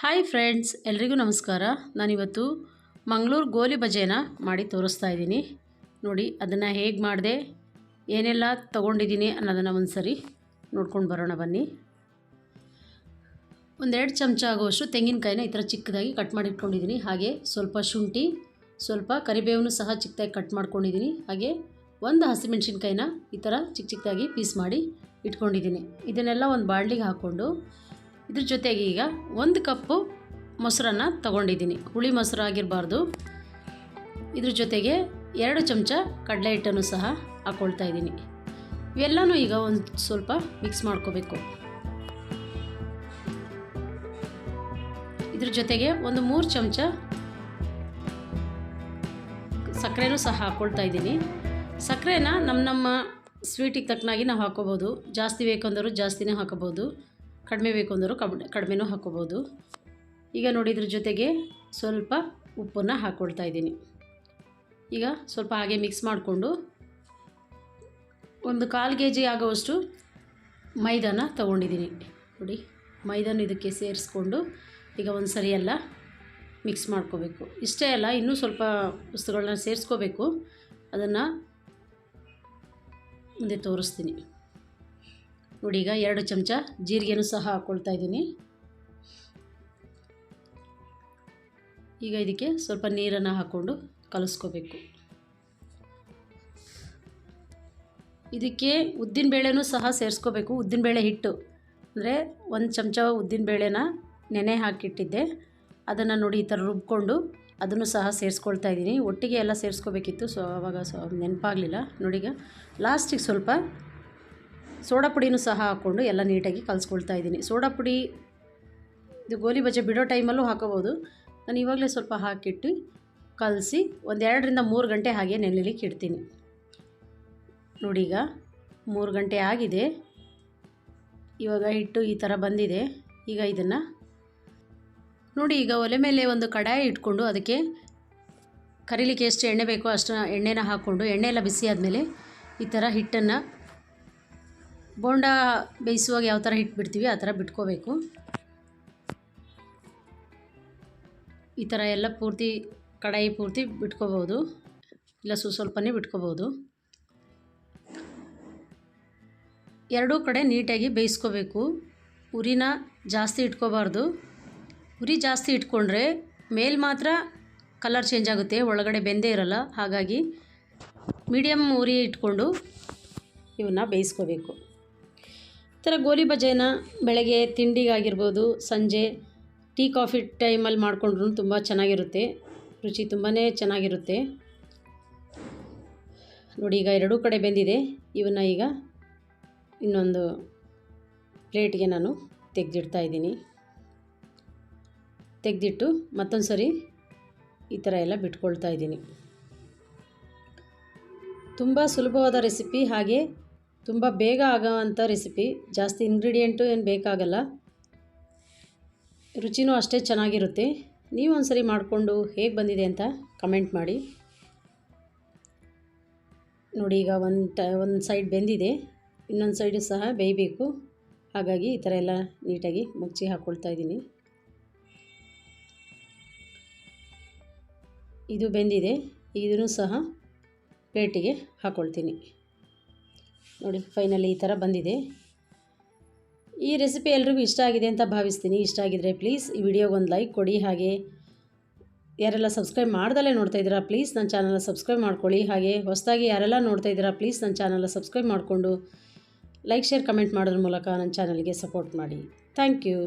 Hi friends, ಎಲ್ರಿಗೂ ನಮಸ್ಕಾರ. ನಾನಿವತ್ತು ಮಂಗಳೂರು ಗೋಲಿ ಬಜೆನ ಮಾಡಿ ತೋರಿಸ್ತಾ ಇದ್ದೀನಿ. ನೋಡಿ, ಅದನ್ನು ಹೇಗೆ ಮಾಡಿದೆ, ಏನೆಲ್ಲ ತೊಗೊಂಡಿದ್ದೀನಿ ಅನ್ನೋದನ್ನು ಒಂದು ಸರಿ ನೋಡ್ಕೊಂಡು ಬರೋಣ ಬನ್ನಿ. ಒಂದೆರಡು ಚಮಚ ಆಗುವಷ್ಟು ತೆಂಗಿನಕಾಯಿನ ಈ ಥರ ಚಿಕ್ಕದಾಗಿ ಕಟ್ ಮಾಡಿ ಇಟ್ಕೊಂಡಿದ್ದೀನಿ ಹಾಗೆ ಸ್ವಲ್ಪ ಶುಂಠಿ, ಸ್ವಲ್ಪ ಕರಿಬೇವನ್ನು ಸಹ ಚಿಕ್ಕದಾಗಿ ಕಟ್ ಮಾಡ್ಕೊಂಡಿದ್ದೀನಿ. ಹಾಗೆ ಒಂದು ಹಸಿಮೆಣ್ಸಿನ್ಕಾಯಿನ ಈ ಥರ ಚಿಕ್ಕ ಚಿಕ್ಕದಾಗಿ ಪೀಸ್ ಮಾಡಿ ಇಟ್ಕೊಂಡಿದ್ದೀನಿ. ಇದನ್ನೆಲ್ಲ ಒಂದು ಬಾಣಲಿಗೆ ಹಾಕ್ಕೊಂಡು ಇದ್ರ ಜೊತೆಗೆ ಈಗ ಒಂದು ಕಪ್ಪು ಮೊಸರನ್ನು ತಗೊಂಡಿದ್ದೀನಿ. ಹುಳಿ ಮೊಸರು ಆಗಿರಬಾರ್ದು. ಇದ್ರ ಜೊತೆಗೆ ಎರಡು ಚಮಚ ಕಡಲೆ ಹಿಟ್ಟನ್ನು ಸಹ ಹಾಕ್ಕೊಳ್ತಾ ಇದ್ದೀನಿ. ಇವೆಲ್ಲನೂ ಈಗ ಒಂದು ಸ್ವಲ್ಪ ಮಿಕ್ಸ್ ಮಾಡ್ಕೋಬೇಕು. ಇದ್ರ ಜೊತೆಗೆ ಒಂದು ಮೂರು ಚಮಚ ಸಕ್ಕರೆನೂ ಸಹ ಹಾಕ್ಕೊಳ್ತಾ ಇದ್ದೀನಿ. ಸಕ್ಕರೆನ ನಮ್ಮ ನಮ್ಮ ಸ್ವೀಟಿಗೆ ತಕ್ಕನಾಗಿ ನಾವು ಹಾಕೋಬೋದು ಜಾಸ್ತಿ ಬೇಕಂದರೂ ಜಾಸ್ತಿನೇ ಹಾಕೋಬೋದು ಕಡಿಮೆ ಬೇಕು ಅಂದರೂ ಕಬ್, ಕಡಿಮೆನೂ ಹಾಕೋಬೋದು. ಈಗ ನೋಡಿ ಇದ್ರ ಜೊತೆಗೆ ಸ್ವಲ್ಪ ಉಪ್ಪನ್ನು ಹಾಕ್ಕೊಳ್ತಾ ಇದ್ದೀನಿ. ಈಗ ಸ್ವಲ್ಪ ಹಾಗೆ ಮಿಕ್ಸ್ ಮಾಡಿಕೊಂಡು ಒಂದು ಕಾಲು ಕೆ ಜಿ ಆಗೋವಷ್ಟು ಮೈದಾನ ತೊಗೊಂಡಿದ್ದೀನಿ. ನೋಡಿ, ಮೈದಾನ ಇದಕ್ಕೆ ಸೇರಿಸ್ಕೊಂಡು ಈಗ ಒಂದು ಸರಿ ಎಲ್ಲ ಮಿಕ್ಸ್ ಮಾಡ್ಕೋಬೇಕು. ಇಷ್ಟೇ ಅಲ್ಲ, ಇನ್ನೂ ಸ್ವಲ್ಪ ವಸ್ತುಗಳನ್ನ ಸೇರಿಸ್ಕೋಬೇಕು. ಅದನ್ನು ಮುಂದೆ ತೋರಿಸ್ತೀನಿ. ನೋಡಿ ಈಗ ಎರಡು ಚಮಚ ಜೀರಿಗೆನೂ ಸಹ ಹಾಕ್ಕೊಳ್ತಾ ಇದ್ದೀನಿ. ಈಗ ಇದಕ್ಕೆ ಸ್ವಲ್ಪ ನೀರನ್ನು ಹಾಕ್ಕೊಂಡು ಕಲಿಸ್ಕೋಬೇಕು. ಇದಕ್ಕೆ ಉದ್ದಿನಬೇಳೆನೂ ಸಹ ಸೇರಿಸ್ಕೋಬೇಕು. ಉದ್ದಿನಬೇಳೆ ಹಿಟ್ಟು ಅಂದರೆ ಒಂದು ಚಮಚ ಉದ್ದಿನಬೇಳೆನ ನೆನೆ ಹಾಕಿಟ್ಟಿದ್ದೆ. ಅದನ್ನು ನೋಡಿ ಈ ಥರ ರುಬ್ಕೊಂಡು ಅದನ್ನು ಸಹ ಸೇರಿಸ್ಕೊಳ್ತಾ ಇದ್ದೀನಿ. ಒಟ್ಟಿಗೆ ಎಲ್ಲ ಸೇರಿಸ್ಕೋಬೇಕಿತ್ತು, ಸೊ ಅವಾಗ ಸೊ ನೆನಪಾಗಲಿಲ್ಲ. ನೋಡಿ ಈಗ ಲಾಸ್ಟಿಗೆ ಸ್ವಲ್ಪ ಸೋಡಾ ಪುಡಿನೂ ಸಹ ಹಾಕ್ಕೊಂಡು ಎಲ್ಲ ನೀಟಾಗಿ ಕಲಿಸ್ಕೊಳ್ತಾ ಇದ್ದೀನಿ. ಸೋಡಾ ಪುಡಿ ಇದು ಗೋಲಿ ಬಜೆ ಬಿಡೋ ಟೈಮಲ್ಲೂ ಹಾಕೋಬೋದು ನಾನು ಇವಾಗಲೇ ಸ್ವಲ್ಪ ಹಾಕಿಟ್ಟು ಕಲಸಿ ಒಂದೆರಡರಿಂದ ಮೂರು ಗಂಟೆ ಹಾಗೆ ನೆನೆಲಿಕ್ಕೆ ಇಡ್ತೀನಿ. ನೋಡಿ ಈಗ ಮೂರು ಗಂಟೆ ಆಗಿದೆ. ಇವಾಗ ಹಿಟ್ಟು ಈ ಥರ ಬಂದಿದೆ. ಈಗ ಇದನ್ನು ನೋಡಿ ಈಗ ಒಲೆ ಮೇಲೆ ಒಂದು ಕಡಾಯಿ ಇಟ್ಕೊಂಡು ಅದಕ್ಕೆ ಕರೀಲಿಕ್ಕೆ ಎಷ್ಟು ಎಣ್ಣೆ ಬೇಕೋ ಅಷ್ಟು ಎಣ್ಣೆನ ಹಾಕ್ಕೊಂಡು ಎಣ್ಣೆ ಎಲ್ಲ ಬಿಸಿ ಆದಮೇಲೆ ಈ ಥರ ಹಿಟ್ಟನ್ನು ಬೋಂಡ ಬೇಯಿಸುವಾಗ ಯಾವ ಥರ ಹಿಟ್ಟು ಆ ಥರ ಬಿಟ್ಕೋಬೇಕು. ಈ ಥರ ಎಲ್ಲ ಪೂರ್ತಿ ಕಡಾಯಿ ಪೂರ್ತಿ ಬಿಟ್ಕೋಬೋದು ಇಲ್ಲ ಸು ಸ್ವಲ್ಪನೇ ಬಿಟ್ಕೋಬೋದು ಎರಡೂ ಕಡೆ ನೀಟಾಗಿ ಬೇಯಿಸ್ಕೋಬೇಕು. ಉರಿನ ಜಾಸ್ತಿ ಇಟ್ಕೋಬಾರ್ದು. ಉರಿ ಜಾಸ್ತಿ ಇಟ್ಕೊಂಡ್ರೆ ಮೇಲೆ ಮಾತ್ರ ಕಲರ್ ಚೇಂಜ್ ಆಗುತ್ತೆ, ಒಳಗಡೆ ಬೆಂದೇ ಇರಲ್ಲ. ಹಾಗಾಗಿ ಮೀಡಿಯಮ್ ಉರಿ ಇಟ್ಕೊಂಡು ಇವನ್ನ ಬೇಯಿಸ್ಕೋಬೇಕು. ಈ ಥರ ಗೋಲಿ ಬಜೆನ ಬೆಳಗ್ಗೆ ತಿಂಡಿಗಾಗಿರ್ಬೋದು, ಸಂಜೆ ಟೀ ಕಾಫಿ ಟೈಮಲ್ಲಿ ಮಾಡಿಕೊಂಡ್ರೂ ತುಂಬ ಚೆನ್ನಾಗಿರುತ್ತೆ. ರುಚಿ ತುಂಬಾ ಚೆನ್ನಾಗಿರುತ್ತೆ. ನೋಡಿ, ಈಗ ಎರಡೂ ಕಡೆ ಬೆಂದಿದೆ. ಇವನ್ನ ಈಗ ಇನ್ನೊಂದು ಪ್ಲೇಟ್ಗೆ ನಾನು ತೆಗೆದಿಡ್ತಾ ಇದ್ದೀನಿ. ತೆಗೆದಿಟ್ಟು ಮತ್ತೊಂದು ಸರಿ ಈ ಥರ ಎಲ್ಲ ಬಿಟ್ಕೊಳ್ತಾ ಇದ್ದೀನಿ. ತುಂಬ ಸುಲಭವಾದ ರೆಸಿಪಿ ಹಾಗೆ ತುಂಬ ಬೇಗ ಆಗೋವಂಥ ರೆಸಿಪಿ. ಜಾಸ್ತಿ ಇಂಗ್ರೀಡಿಯೆಂಟು ಏನು ಬೇಕಾಗಲ್ಲ. ರುಚಿನೂ ಅಷ್ಟೇ ಚೆನ್ನಾಗಿರುತ್ತೆ. ನೀವು ಒಂದು ಸರಿ ಮಾಡಿಕೊಂಡು ಹೇಗೆ ಬಂದಿದೆ ಅಂತ ಕಮೆಂಟ್ ಮಾಡಿ. ನೋಡಿ, ಈಗ ಒಂದು ಟ, ಒಂದು ಸೈಡ್ ಬೆಂದಿದೆ. ಇನ್ನೊಂದು ಸೈಡು ಸಹ ಬೇಯಬೇಕು. ಹಾಗಾಗಿ ಈ ಥರ ಎಲ್ಲ ನೀಟಾಗಿ ಮುಚ್ಚಿ ಹಾಕ್ಕೊಳ್ತಾ ಇದ್ದೀನಿ. ಇದು ಬೆಂದಿದೆ. ಇದನ್ನು ಸಹ ಪ್ಲೇಟಿಗೆ ಹಾಕ್ಕೊಳ್ತೀನಿ ನೋಡಿ ಫೈನಲಿ ಈ ಥರ ಬಂದಿದೆ. ಈ ರೆಸಿಪಿ ಎಲ್ರಿಗೂ ಇಷ್ಟ ಆಗಿದೆ ಅಂತ ಭಾವಿಸ್ತೀನಿ. ಇಷ್ಟ ಆಗಿದ್ರೆ ಪ್ಲೀಸ್ ಈ ವಿಡಿಯೋಗೆ ಒಂದು ಲೈಕ್ ಕೊಡಿ. ಹಾಗೆ ಯಾರೆಲ್ಲ ಸಬ್ಸ್ಕ್ರೈಬ್ ಮಾಡ್ದಲೇ ನೋಡ್ತಾ ಇದ್ದೀರಾ ಪ್ಲೀಸ್ ನನ್ನ ಚಾನಲ್ನ ಸಬ್ಸ್ಕ್ರೈಬ್ ಮಾಡ್ಕೊಳ್ಳಿ. ಹಾಗೆ ಹೊಸದಾಗಿ ಯಾರೆಲ್ಲ ನೋಡ್ತಾ ಇದ್ದೀರಾ ಪ್ಲೀಸ್ ನನ್ನ ಚಾನಲ್ನ ಸಬ್ಸ್ಕ್ರೈಬ್ ಮಾಡಿಕೊಂಡು ಲೈಕ್ ಶೇರ್ ಕಮೆಂಟ್ ಮಾಡೋದ್ರ ಮೂಲಕ ನನ್ನ ಚಾನಲ್ಗೆ ಸಪೋರ್ಟ್ ಮಾಡಿ. Thank you